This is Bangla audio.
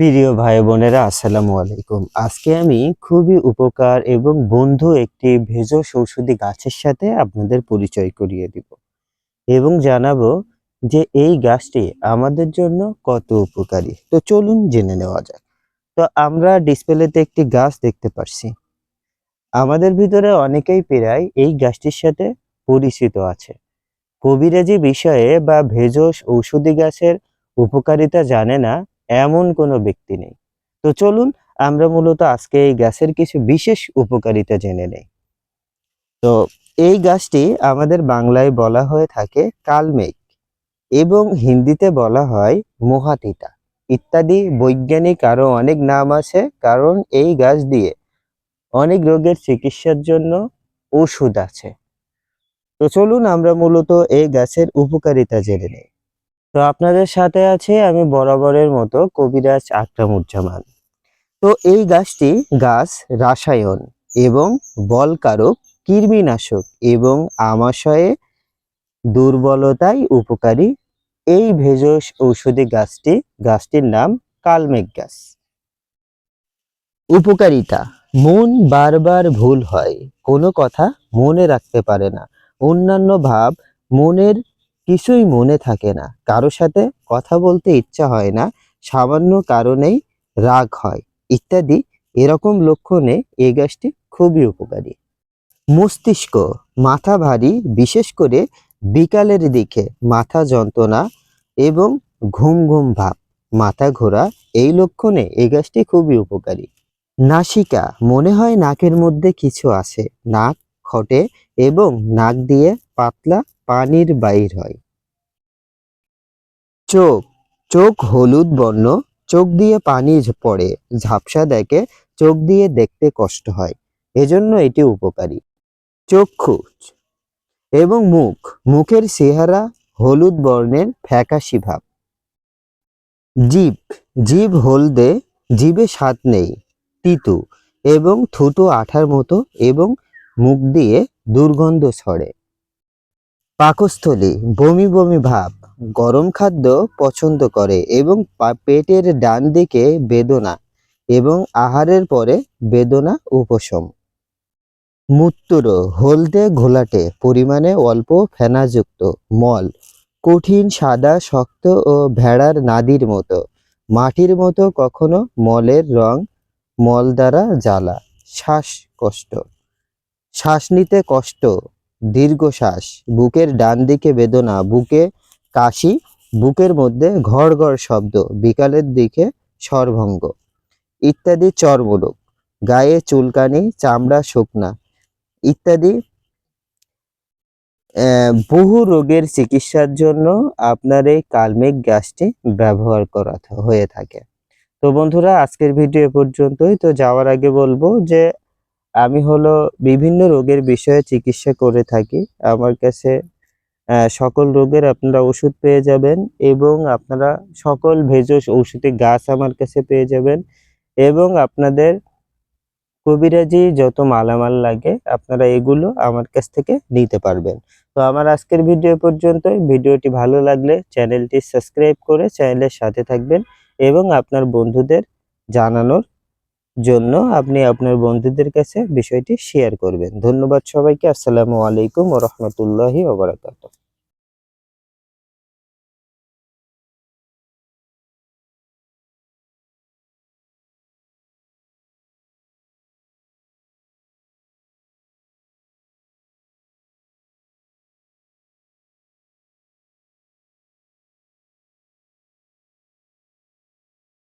প্রিয় ভাই বোনেরা আসসালামু আলাইকুম। আজকে আমি খুবই উপকার এবং বন্ধু একটি ভেষজ ঔষধি গাছের সাথে আপনাদের পরিচয় করিয়ে দিব এবং জানাব যে এই গাছটি আমাদের জন্য কত উপকারী। তো চলুন জেনে নেওয়া যাক। তো আমরা ডিসপ্লেতে একটি গাছ দেখতে পাচ্ছি আমাদের ভিতরে অনেকেই প্রায় এই গাছটির সাথে পরিচিত আছে। কবিরাজি বিষয়ে বা ভেষজ ঔষধি গাছের উপকারিতা জানে না এমন কোনো ব্যক্তি নেই। তো চলুন আমরা মূলত আজকে এই গাছের কিছু বিশেষ উপকারিতা জেনে নেই। তো এই গাছটি আমাদের বাংলায় বলা হয়ে থাকে কালমেঘ এবং হিন্দিতে বলা হয় মোহাতিতা ইত্যাদি। বৈজ্ঞানিক আরও অনেক নাম আছে, কারণ এই গাছ দিয়ে অনেক রোগের চিকিৎসার জন্য ওষুধ আছে। তো চলুন আমরা মূলত এই গাছের উপকারিতা জেনে নেই। তো আপনাদের সাথে আছে আমি বরাবরের মতো কবিরাজ আকরামুজ্জামান তো এই গাছটি গাছ রাসায়ন এবং বলকারক কৃমিনাশক এবং আমাশয়ে দুর্বলতায় উপকারী। এই ভেষজ ঔষধি গাছটি, গাছটির নাম কালমেঘ গাছ। উপকারিতা, মন বারবার ভুল হয়, কোনো কথা মনে রাখতে পারে না। অন্যান্য ভাব মনের কিছুই মনে থাকে না। কারও সাথে কথা বলতে ইচ্ছা হয় না, সামান্য কারণেই রাগ হয়, ইত্যাদি। এরকম লক্ষণে এই গাছটি খুবই উপকারী। মস্তিষ্ক, মাথা ভারী, বিশেষ করে বিকালের দিকে মাথা যন্ত্রণা এবং ঘুম ঘুম ভাব, মাথা ঘোরা, এই লক্ষণে এই গাছটি খুবই উপকারী। নাসিকা, মনে হয় নাকের মধ্যে কিছু আছে, নাক খটে এবং নাক দিয়ে পাতলা পানির বাইর হয়। চোখ চোখ হলুদ বর্ণ, চোখ দিয়ে পানি পড়ে, ঝাপসা দেখে চোখ দিয়ে দেখতে কষ্ট হয়, এজন্য এটি উপকারী। চক্ষু এবং মুখ, মুখের চেহারা হলুদ বর্ণের ফ্যাকাশি ভাব। জীব জীব হলদে জিভে স্বাদ নেই, তিতু এবং থুতু আঠার মতো এবং মুখ দিয়ে দুর্গন্ধ ছড়ে। পাকস্থলী, বমি বমি ভাব, গরম খাদ্য পছন্দ করে এবং পেটের ডান দিকে বেদনা এবং আহারের পরে বেদনা উপশম। মূত্র হলদে ঘোলাটে, পরিমাণে অল্প ফেনাযুক্ত, মল, কঠিন, সাদা, শক্ত ও ভেড়ার নাদির মতো, মাটির মতো কখনো মলের রং মল দ্বারা জ্বালা, শ্বাসকষ্ট। শ্বাস নিতে কষ্ট দীর্ঘশ্বাস, বুকের ডান দিকে বেদনা, বুকে কাশি, বুকের মধ্যে ঘর ঘর শব্দ, বিকালের দিকে স্বরভঙ্গ ইত্যাদি চর্মরোগ, গায়ে চুলকানি, চামড়া শুকনা ইত্যাদি। বহু রোগের চিকিৎসার জন্য আপনার এই কালমেঘ গ্যাসটি ব্যবহার করা হয়ে থাকে। তো বন্ধুরা, আজকের ভিডিও পর্যন্তই। তো যাওয়ার আগে বলব যে আমি হলো বিভিন্ন রোগের বিষয়ে চিকিৎসা করে থাকি। আমার কাছে সকল রোগের আপনারা ওষুধ পেয়ে যাবেন এবং আপনারা সকল ভেষজ ঔষধি গাছ আমার কাছে পেয়ে যাবেন এবং আপনাদের কবিরাজি যত মালামাল লাগে, আপনারা এগুলো আমার কাছ থেকে নিতে পারবেন। তো আমার আজকের ভিডিও পর্যন্তই। ভিডিওটি ভালো লাগলে চ্যানেলটি সাবস্ক্রাইব করে চ্যানেলের সাথে থাকবেন এবং আপনার বন্ধুদের জানানোর জন্য আপনি আপনার বন্ধুদের কাছে বিষয়টি শেয়ার করবেন। ধন্যবাদ সবাইকে। আসসালামু আলাইকুম ও রহমতুল্লাহি